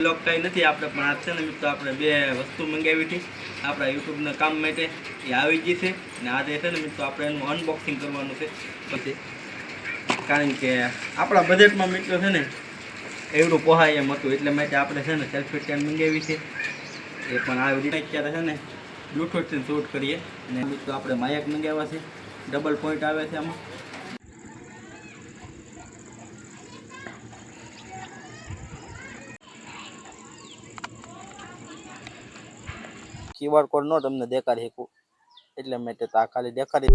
Blog કાંઈ નથી આપણે, પણ આજ છે ને મિત્રો આપણે બે વસ્તુ મંગાવી હતી. આપણા યુટ્યુબના કામ માટે એ આવી ગઈ છે. અને આજે છે ને મિત્રો આપણે એનું અનબોક્સિંગ કરવાનું છે પછી કારણ કે આપણા બજેટમાં મિત્રો છે ને એવડું પહોંચાય એમ હતું, એટલે માટે આપણે છે ને સેલ્ફી સ્ટેન્ડ મંગાવી છે. એ પણ આવી રીતે અત્યારે છે ને બ્લૂટૂથથી શૂટ કરીએ. અને મિત્રો આપણે માયક મંગાવ્યા છે. ડબલ પોઈન્ટ આવે છે આમાં. ક્યુઆર કોડ નો તમને દેખાડી શકું. એટલે મેં તે આ ખાલી દેખાડી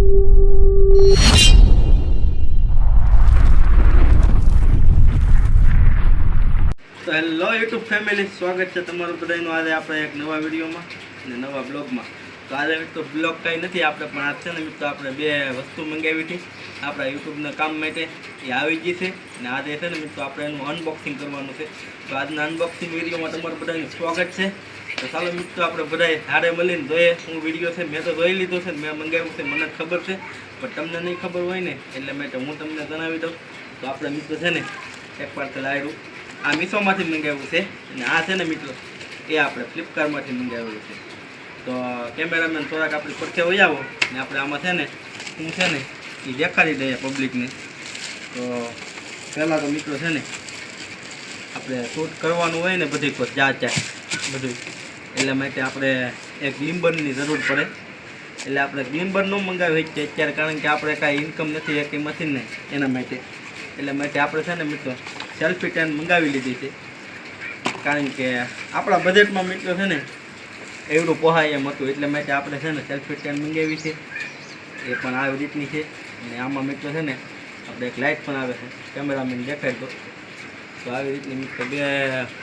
તો હેલો યુટ્યુબ ફેમિલી, સ્વાગત છે તમારું બધાનું આજે આપણે એક નવા વિડીયોમાં અને નવા બ્લોગમાં. તો આજે તો બ્લોગ કાંઈ નથી, આપણે પણ આજ છે ને મિત્રો આપણે બે વસ્તુ મંગાવી હતી. આપણા યુટ્યુબના કામ માટે એ આવી ગઈ છે અને આજે છે ને મિત્રો આપણે એનું અનબોક્સિંગ કરવાનું છે. તો આજના અનબોક્સિંગ વિડીયોમાં તમારું બધાનું સ્વાગત છે. તો ચાલો મિત્રો, આપણે બધાએ હારે મળીને જોઈએ. હું વીડિયો છે મેં તો જોઈ લીધો છે મેં મંગાવ્યું છે મને ખબર છે. પણ તમને નહીં ખબર હોય ને, એટલે મેં તો હું તમને જણાવી દઉં. તો આપણે મિત્રો છે ને એક પાર્સલ આવ્યું આ મીશોમાંથી મંગાવ્યું છે અને આ છે ને મિત્રો, એ આપણે ફ્લિપકાર્ટમાંથી મંગાવેલું છે. તો કેમેરામેન થોડાક આપણી પડખે વહી આવો. ને આપણે આમાં છે ને, હું છે ને, એ દેખાડી દઈએ પબ્લિકને તો પહેલાં તો મિત્રો છે ને, આપણે શૂટ કરવાનું હોય ને બધી ચા ચા બધું એટલે માટે આપણે એક ગ્લિમ્બરની જરૂર પડે. એટલે આપણે ગ્લિમ્બર ન મંગાવી શકીએ અત્યારે, કારણ કે આપણે કાંઈ ઇન્કમ નથી એક મથી ને એના માટે. એટલે માટે આપણે છે ને મિત્રો સેલ્ફી ટેન મંગાવી લીધી છે. કારણ કે આપણા બજેટમાં મિત્રો છે ને એવડું પહોંચાય એમ હતું. એટલે માટે આપણે છે ને સેલ્ફી ટેન મંગાવી છે. એ પણ આવી રીતની છે. અને આમાં મિત્રો છે ને આપણે એક લાઇટ પણ આવે છે. કેમેરામેન દેખાય તો. તો આવી રીતની મિત્રો બે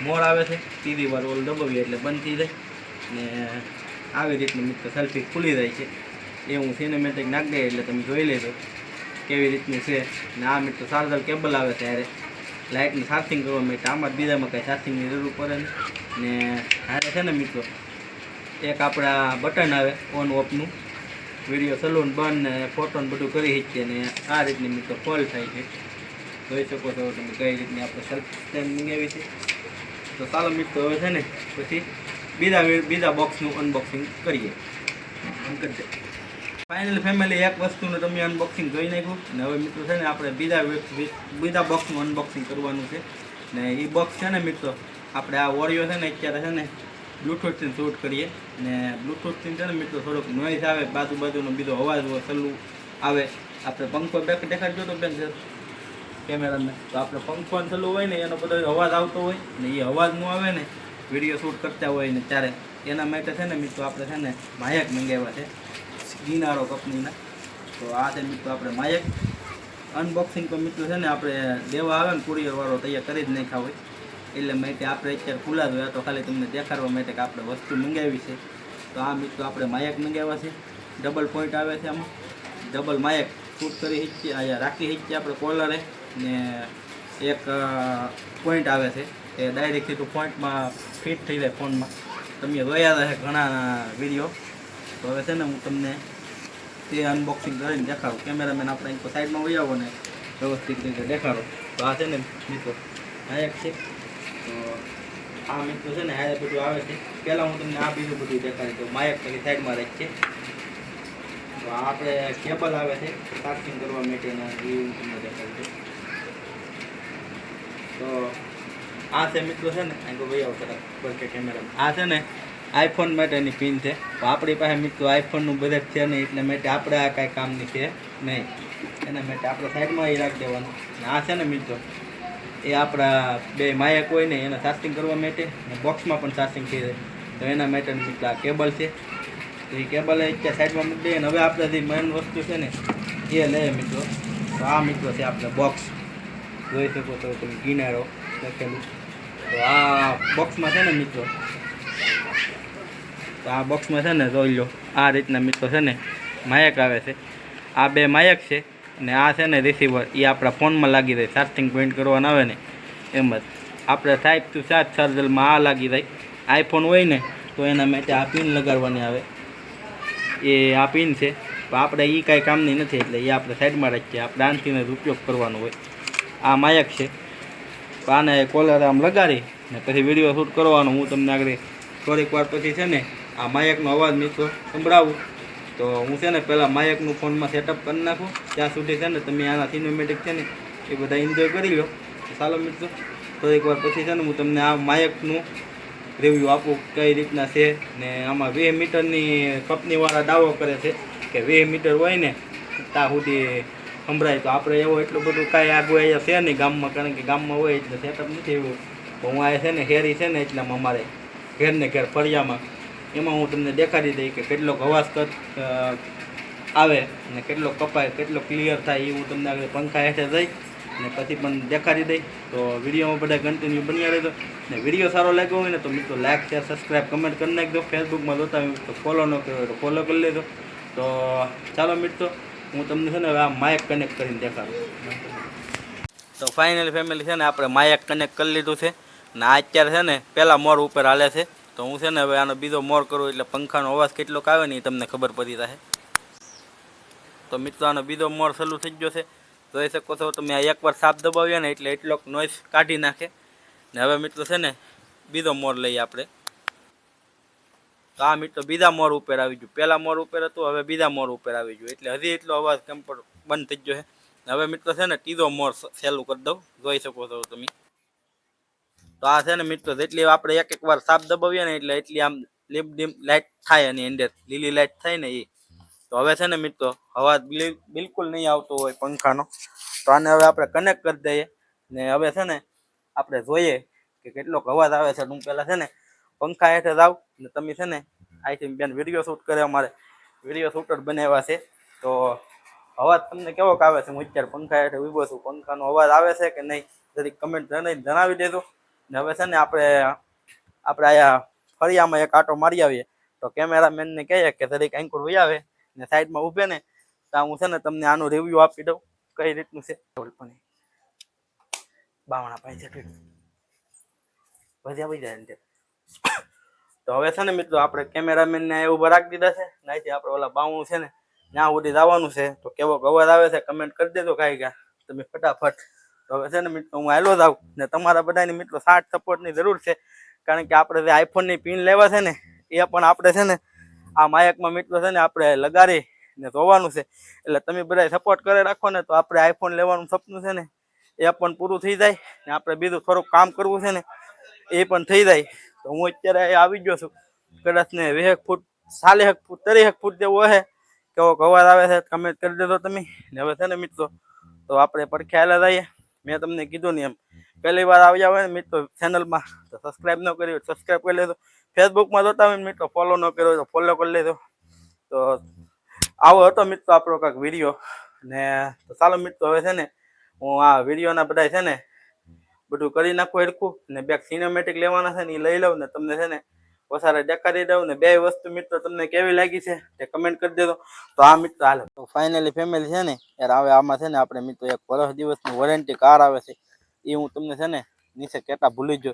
મોર આવે છે. સીધી વાર ઓલ દબાવીએ એટલે બંધ થઈ જાય. ને આવી રીતની મિત્રો સેલ્ફી ખુલી જાય છે. એ હું સિનેમેટિક નાખી દઈએ એટલે તમે જોઈ લેજો કેવી રીતનું છે. ને આ મિત્રો ચાર્જર કેબલ આવે ત્યારે. લાઇટનું ચાર્જિંગ કરવા માટે આમાં બીજામાં કાંઈ ચાર્જિંગની જરૂર પડે ને. ને હારે છે ને મિત્રો, એક આપણા બટન આવે ઓન ઓફનું વીડિયો સલૂન બંધ ને ફોટોન બધું કરી શકીએ ને આ રીતની મિત્રો કોલ થાય છે. જોઈ શકો છો તમે કઈ રીતની આપણે સેલ્ફ સ્ટેન્ડ મંગાવી છે. તો ચાલો મિત્રો હવે છે ને પછી બીજા બીજા બોક્સનું અનબોક્સિંગ કરીએ. ફાઇનલ ફેમિલી એક વસ્તુનું તમે અનબોક્સિંગ જોઈ નાખ્યું. અને હવે મિત્રો છે ને આપણે બીજા બીજા બોક્સનું અનબોક્સિંગ કરવાનું છે. ને એ બોક્સ છે ને મિત્રો, આપણે આ ઓરિયો છે ને અત્યારે છે ને બ્લૂટૂથથી શૂટ કરીએ. ને બ્લૂટૂથથી છે ને મિત્રો થોડોક નોઈઝ આવે બાજુ બાજુનો બીજો અવાજ હોય સલ્લું આવે. આપણે પંખો બેક દેખાડજો તો બેન કેમેરાને તો આપણે પંખો અને સલ્લું હોય ને, એનો બધો અવાજ આવતો હોય. ને એ અવાજ ન આવે ને વીડિયો શૂટ કરતા હોય ને ત્યારે એના માટે છે ને મિત્રો આપણે છે ને માયક મંગાવ્યા છે. ગિનારો કંપનીના. તો આ છે મિત્રો આપણે માયક. અનબોક્સિંગ તો મિત્રો છે ને આપણે દેવા આવે ને કુરિયરવાળો તૈયાર કરી જ નાખ્યા હોય. એટલે માટે આપણે અત્યારે ખુલ્લા જ તો ખાલી તમને દેખાડવા માટે કે આપણે વસ્તુ મંગાવી છે. તો આ મિત્રો આપણે માયક મંગાવ્યા છે. ડબલ પોઈન્ટ આવે છે આમાં. ડબલ માયક શૂટ કરી શકીએ, અહીંયા રાખી શકીએ આપણે કોલરે ને એક પોઈન્ટ આવે છે. એ ડાયરેક્ટ સીધું પોઈન્ટમાં ફિટ થઈ જાય ફોનમાં. તમે જોયા છે ઘણા વીડિયો. તો હવે છે ને હું તમને તે અનબોક્સિંગ કરીને દેખાડું. કેમેરામેન આપણે અહીં સાઈડમાં વહી આવો ને, વ્યવસ્થિત રીતે દેખાડો. તો આ છે ને મિત્રો, આ એક છે. તો આ મિત્રો છે ને હારે બધું આવે છે. પહેલાં હું તમને આ બીજું બધું દેખાડી દઉં. માયક પેલી સાઈડમાં રહે છે. તો આપણે કેબલ આવે છે. ચાર્જિંગ કરવા માટેના એ હું તમને દેખાડી દઉં. તો આ છે મિત્રો છે ને તો ભાઈ આવો તરફ કે કેમેરામાં આ છે ને આઈફોન માટેની પિન છે. તો આપણી પાસે મિત્રો આઈફોનનું બજેટ છે નહીં એટલે માટે આપણે આ કાંઈ કામની છે નહીં. એના માટે આપણે સાઈડમાં એ રાખી દેવાનું. આ છે ને મિત્રો, એ આપણા બે માયક હોય ને એને ચાર્જિંગ કરવા માટે અને બોક્સમાં પણ ચાર્જિંગ થઈ જાય. તો એના માટેની મિત્રો આ કેબલ છે. તો એ કેબલ અત્યારે સાઈડમાં મૂકી દઈએ અને હવે આપણે જે મેઇન વસ્તુ છે ને, એ લઈએ મિત્રો. તો આ મિત્રો છે આપણે બોક્સ જોઈ શકો તો તમે કિનારો લખેલું તો આ બોક્સમાં છે ને મિત્રો? તો આ બોક્સમાં છે ને જોઈ લો, આ રીતના મિત્રો છે ને માયક આવે છે. આ બે માયક છે અને આ છે ને રિસીવર એ આપણા ફોનમાં લાગી જાય ચાર્જિંગ પોઈન્ટ કરવાના આવે ને, એમ જ. આપણે સાહેબ ટુ સાત ચાર્જરમાં આ લાગી જાય આઈફોન હોય ને, તો એના માટે આ પિન લગાડવાની આવે. એ આ પિન છે. તો આપણે એ કાંઈ કામની નથી, એટલે એ આપણે સાઈડમાં રાખીએ. આપણે આનથી ઉપયોગ કરવાનો હોય. આ માયક છે. આને કોલર આમ લગાડી ને પછી વીડિયો શૂટ કરવાનો. હું તમને આગળ થોડીક વાર પછી છે ને આ માયકનો અવાજ મિત્રો સંભળાવું. તો હું છે ને પહેલાં માયકનું ફોનમાં સેટઅપ કરી નાખું. ત્યાં સુધી છે ને તમે આના સિનેમેટિક છે ને એ બધા એન્જોય કરી લો. ચાલો મિત્રો, થોડીક વાર પછી છે ને હું તમને આ માયકનું રિવ્યૂ આપું કઈ રીતના છે ને આમાં વીસ મીટરની કંપનીવાળા દાવો કરે છે કે વીસ મીટર હોય ને ત્યાં સુધી સંભળાય તો આપણે એવો એટલું બધું કાંઈ આગળ અહીંયા છે નહીં ગામમાં, કારણ કે ગામમાં હોય એટલે સેટઅપ નથી એવું. હું આ છે ને હેરી છે ને એટલામાં અમારે ઘેર ને ઘેર ફળિયામાં. એમાં હું તમને દેખાડી દઈ કે કેટલોક હવાસ આવે ને કેટલો કપાય કેટલો ક્લિયર થાય એ હું તમને આગળ પંખા હેઠે જઈ ને પછી પણ દેખાડી દઈ. તો વિડીયોમાં બધા કન્ટિન્યુ બન્યા રહેજો. ને વીડિયો સારો લાગ્યો હોય ને તો મિત્રો લાઈક શેર સબસ્ક્રાઈબ કમેન્ટ કરી નાખજો. ફેસબુકમાં જોતા તો ફોલો ન કર્યો તો ફોલો કરી લેજો. તો ચાલો મિત્રો હું તમને છે ને આ માઇક કનેક્ટ કરીને દેખાડું. તો ફાઇનલી ફેમિલી છે ને આપણે માયક કનેક્ટ કરી લીધું છે. ને આ અત્યારે છે ને પહેલાં મોર ઉપર હાલે છે. તો હું છે ને હવે આનો બીજો મોર કરું એટલે પંખાનો અવાજ કેટલોક આવે ને એ તમને ખબર પડી જશે તો મિત્રો, આનો બીજો મોર ચાલુ થઈ ગયો છે. જોઈ શકો છો તમે આ એકવાર સાપ દબાવ્યો ને એટલે એટલોક નોઈસ કાઢી નાખે. ને હવે મિત્રો છે ને બીજો મોર લઈએ આપણે. તો આ મિત્રો બીજા મોર ઉપર આવી ગયું. પહેલા મોર ઉપર હતું, હવે બીજા મોર ઉપર આવી ગયું. એટલે હજી એટલો અવાજ કેમ પણ બંધ થઈ ગયો છે. હવે મિત્રો છે ને, ત્રીજો મોર સહેલું કરી દઉં. જોઈ શકો છો તમે. તો આ છે ને મિત્રો, જેટલી આપણે એક એક વાર સાપ દબાવીએ ને એટલે એટલી આમ લીપ ડીમ લાઇટ થાય એની અંદર. લીલી લાઇટ થાય ને એ તો હવે છે ને મિત્રો બિલ- બિલકુલ નહીં આવતો હોય પંખાનો. તો આને હવે આપણે કનેક્ટ કરી દઈએ. ને હવે છે ને, આપણે જોઈએ કે કેટલોક અવાજ આવે છે હું પહેલાં છે ને. પંખા હેઠે જાવ ને તમે છે ને, અહીંથી બેન વીડિયો શૂટ કરે અમારે. વીડિયો શૂટર બનાવ્યા છે. તો અવાજ તમને કેવો આવે છે? હું અત્યારે પંખા હેઠે ઊભો છું. પંખાનો અવાજ આવે છે કે નહીં? જરીક કમેન્ટ જણાવી દેજો. ને હવે છે ને આપણે આપણે અહીંયા ફરિયામાં એક આટો મારી આવીએ. તો કેમેરામેનને કહીએ કે જરીક એન્કર વહી આવે ને સાઈડમાં ઊભે ને, તો હું છે ને તમને આનું રિવ્યૂ આપી દઉં. કઈ રીતનું છે? બાવણા પાસે છે ઠીક. તો હવે છે ને મિત્રો, આપણે કેમેરામેનને અહીંયા ઊભા રાખી દીધા છે. નાઈથી આપણે ઓલા બાવણું છે ને ત્યાં સુધી જવાનું છે, તો કેવો અવાજ આવે છે કમેન્ટ કરી દેજો કાંઈ ક્યાં તમે ફટાફટ. તો હવે છે ને મિત્રો, હું આવેલો જ આવું ને તમારા બધાની મિત્રો સાઠ સપોર્ટની જરૂર છે. કારણ કે આપણે જે આઈફોનની પિન લેવા છે ને, એ પણ આપણે છે ને, આ માયકમાં મિત્રો છે ને, આપણે લગાડી ને જોવાનું છે. એટલે તમે બધા સપોર્ટ કરી રાખો ને, તો આપણે આઈફોન લેવાનું સપનું છે ને, એ પણ પૂરું થઈ જાય. ને આપણે બીજું થોડુંક કામ કરવું છે ને એ પણ થઈ જાય. તો હું અત્યારે અહીંયા આવી ગયો છું. કદાચ ને વીસેક ફૂટ ચાલીસેક ફૂટ ત્રીસેક ફૂટ જેવો હશે કેવો અવાજ આવે છે કમેન્ટ કરી દેજો તમે. ને હવે છે ને મિત્રો, તો આપણે પડખે આવેલા જઈએ મેં તમને કીધું ને એમ, પહેલી વાર આવ્યા હોય ને મિત્રો ચેનલમાં તો સબસ્ક્રાઈબ ન કરી હોય સબસ્ક્રાઈબ કરી લેજો. ફેસબુકમાં જોતા હોય ને મિત્રો ફોલો ન કર્યો હોય તો ફોલો કરી લેજો. તો આવો હતો મિત્રો આપણો કાંઈક વીડિયો ને તો ચાલો મિત્રો, હવે છે ને, હું આ વિડીયોના બધા છે ને બધું કરી નાખો, હરખું. ને બે સિનેમેટિક લેવાના છે ને એ લઈ લઉં ને તમને છે ને વસારે દેખાડી દઉં ને બે વસ્તુ મિત્રો તમને કેવી લાગી છે તે કમેન્ટ કરી દેજો. તો આ મિત્રો હાલ. તો ફાઇનલી ફેમિલી છે ને, યાર હવે આમાં છે ને આપણે મિત્રો એક વર્ષ દિવસની વોરંટી કાર આવે છે. એ હું તમને છે ને નીચે કેટલા ભૂલી જ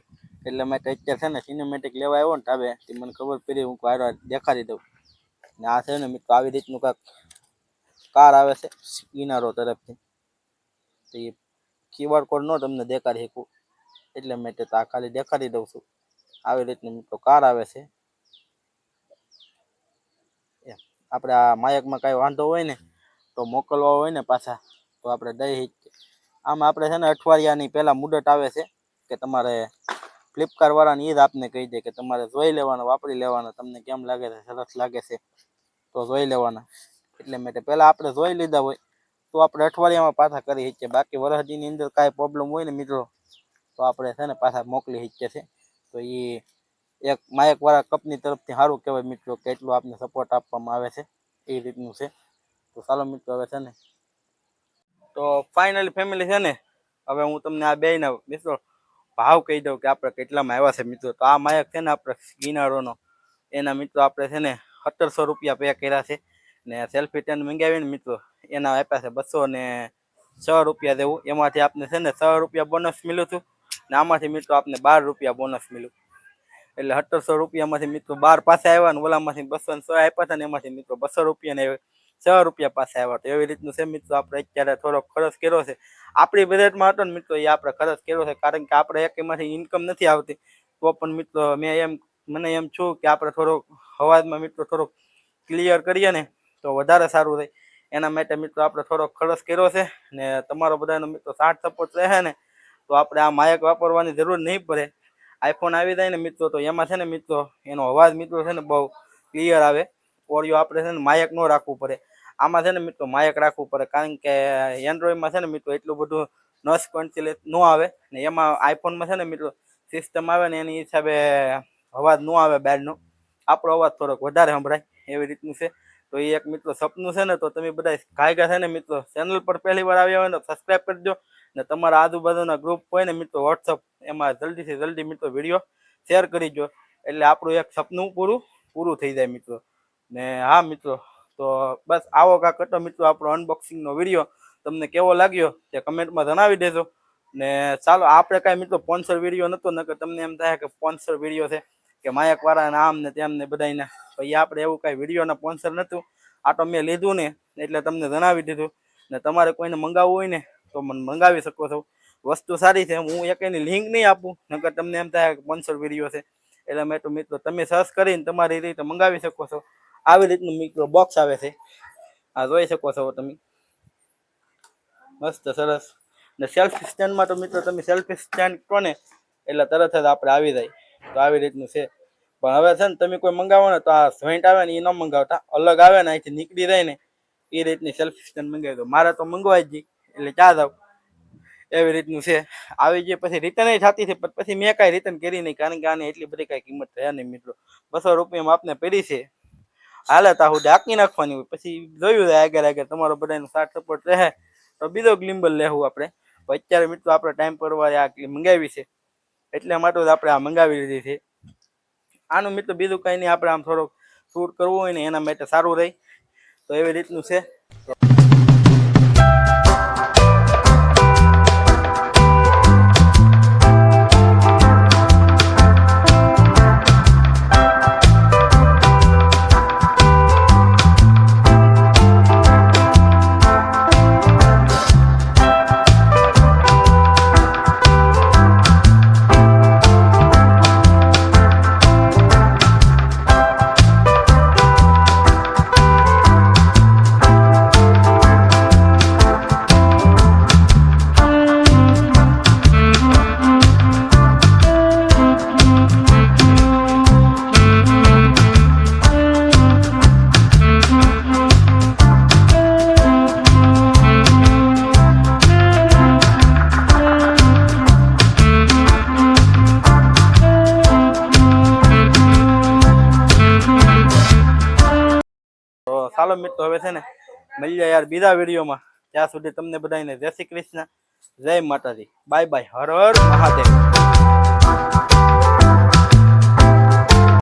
એટલે મેં અત્યારે છે ને સિનેમેટિક લેવા આવ્યો ને તાબે તે મને ખબર પડી, હું કાર દેખાડી દઉં. ને આ છે ને મિત્રો આવી રીતનું કાંઈક કાર આવે છે કિનારો તરફથી. તો એ ક્યુઆર કોડ નો તમને દેખાડી શકું. એટલે મેં તે આ ખાલી દેખાડી દઉં છું. આવી રીતની મિત્રો કાર આવે છે. આપણે આ માયકમાં કાંઈ વાંધો હોય ને, તો મોકલવા હોય ને પાછા, તો આપણે દઈ આમાં આપણે છે ને અઠવાડિયાની પહેલાં મુદત આવે છે કે તમારે ફ્લિપકાર્ટવાળાને એ જ આપને કહી દે કે તમારે જોઈ લેવાનો, વાપરી લેવાનો, તમને કેમ લાગે છે, સરસ લાગે છે, તો જોઈ લેવાના. એટલે મેં પહેલાં આપણે જોઈ લીધા હોય તો આપણે અઠવાડિયામાં પાછા કરી શકીએ. બાકી વરસદીની અંદર કાંઈ પ્રોબ્લેમ હોય ને મિત્રો, તો આપણે છે ને પાછા મોકલી શકીએ છીએ. તો એ એક માયકવાળા કપની તરફથી સારું કહેવાય મિત્રો કે એટલું આપને સપોર્ટ આપવામાં આવે છે. એ રીતનું છે. તો ચાલો મિત્રો હવે છે ને, તો ફાઇનલી ફેમિલી છે ને, હવે હું તમને આ બેયના મિત્રો ભાવ કહી દઉં કે આપણે કેટલામાં આવ્યા છે મિત્રો. તો આ માયક છે ને આપણે ગિનારોનો એના મિત્રો આપણે છે ને સત્તરસો રૂપિયા પે કર્યા છે. ને સેલ્ફી ટેન મંગાવીને મિત્રો, એના આપ્યા છે બસો ને છ રૂપિયા જેવું. એમાંથી આપને છે ને છ રૂપિયા બોનસ મળ્યું હતું. ને આમાંથી મિત્રો આપને બાર રૂપિયા બોનસ મળ્યું. એટલે સત્તરસો રૂપિયામાંથી મિત્રો બાર પાસે આવ્યા ને ઓલામાંથી બસો ને સો આપ્યા હતા ને એમાંથી મિત્રો બસો રૂપિયાને છ રૂપિયા પાસે આવ્યા તો એવી રીતનું છે મિત્રો આપણે અત્યારે થોડોક ખર્ચ કર્યો છે. આપણી બજેટમાં હતો ને મિત્રો એ આપણે ખર્ચ કર્યો છે, કારણ કે આપણે એક એમાંથી ઇન્કમ નથી આવતી. તો પણ મિત્રો મેં એમ, મને એમ છું કે આપણે થોડોક અવાજમાં મિત્રો થોડોક ક્લિયર કરીએ ને. તો વધારે સારું રહે. એના માટે મિત્રો આપણે થોડોક ખર્ચ કર્યો છે ને તમારો બધાનો મિત્રો સાઠ સપોર્ટ રહે ને, તો આપણે આ માયક વાપરવાની જરૂર નહીં પડે. આઈફોન આવી જાય ને મિત્રો, તો એમાં છે ને મિત્રો, એનો અવાજ મિત્રો છે ને બહુ ક્લિયર આવે. ઓડિયો આપણે છે ને માયક ન રાખવું પડે. આમાં છે ને મિત્રો માયક રાખવું પડે, કારણ કે એન્ડ્રોઈડમાં છે ને મિત્રો એટલું બધું નસ કોન્સિલેટ ન આવે ને એમાં આઈફોનમાં છે ને મિત્રો સિસ્ટમ આવે ને એની હિસાબે અવાજ ન આવે બહારનો. આપણો અવાજ થોડોક વધારે સંભળાય એવી રીતનું છે. તો એ એક મિત્રો સપનું છે ને, તો તમે બધા ઘાયગા છે ને મિત્રો ચેનલ પર પહેલી વાર આવ્યા હોય ને સબસ્ક્રાઈબ કરજો ને તમારા આજુબાજુના ગ્રુપ હોય ને મિત્રો વોટ્સઅપ એમાં જલ્દીથી જલ્દી મિત્રો વીડિયો શેર કરી દો. એટલે આપણું એક સપનું પૂરું પૂરું થઈ જાય મિત્રો. ને હા મિત્રો, તો બસ આવો કાંક હતો મિત્રો આપણો અનબોક્સિંગનો વીડિયો તમને કેવો લાગ્યો તે કમેન્ટમાં જણાવી દેજો. ને ચાલો, આપણે કાંઈ મિત્રો સ્પોન્સર વીડિયો નહોતો નકર તમને એમ થાય કે સ્પોન્સર વીડિયો છે, કે માયકવાળા ને આમ ને તેમ ને બધાને પછી આપણે એવું કાંઈ વિડીયોના સ્પોન્સર નહોતું. આ તો મેં લીધું ને, એટલે તમને જણાવી દીધું. ને તમારે કોઈને મંગાવવું હોય ને, તો મને મંગાવી શકો છો. વસ્તુ સારી છે, હું એકની લિંક નહીં આપું, નકર તમને એમ થાય કે સ્પોન્સર વીડિયો છે. એટલે મેં તો મિત્રો તમે સર્ચ કરીને તમારી રીતે મંગાવી શકો છો. આવી રીતનું મિત્રો બોક્સ આવે છે. આ જોઈ શકો છો તમે. મસ્ત સરસ. ને સેલ્ફી સ્ટેન્ડમાં તો મિત્રો તમે સેલ્ફી સ્ટેન્ડ કહો ને, એટલે તરત જ આપણે આવી જાય. તો આવી રીતનું છે. પણ હવે છે ને તમે કોઈ મંગાવો ને તો આ જોઈન્ટ આવે ને એ ન મંગાવતા. અલગ આવે ને અહીંથી નીકળી જાય ને એ રીતની સેલ્ફી સ્ટેન્ડ મંગાવી દો. મારે તો મંગવાઈ જ એટલે ચા જાવ એવી રીતનું છે. આવી જે પછી રિટર્ન થતી છે પણ પછી મેં કાંઈ રિટર્ન કરી નહીં, કારણ કે આની એટલી બધી કાંઈ કિંમત થયા નહીં મિત્રો. બસો રૂપિયામાં આપને પડી છે. હાલે તા હું ઢાંકી નાખવાની હોય. પછી જોયું જાય આગળ આગળ તમારો બધાનો સાથ સપોર્ટ રહે. તો બીજો ગ્લિમ્બલ લેવું આપણે. અત્યારે મિત્રો આપણે ટાઈમ પર આ મંગાવી છે. એટલે માટે જ આપણે આ મંગાવી લીધી છે. આનું મિત્રો બીજું કંઈ નહીં, આપણે આમ થોડોક શૂટ કરવું હોય ને એના માટે સારું રહે. તો એવી રીતનું છે. ચાલો મિત્રો, હવે છે ને મળીએ યાર બીજા વિડીયોમાં. ત્યાં સુધી તમને બધાને જય શ્રી કૃષ્ણ, જય માતાજી. Bye bye. હર હર મહાદેવ.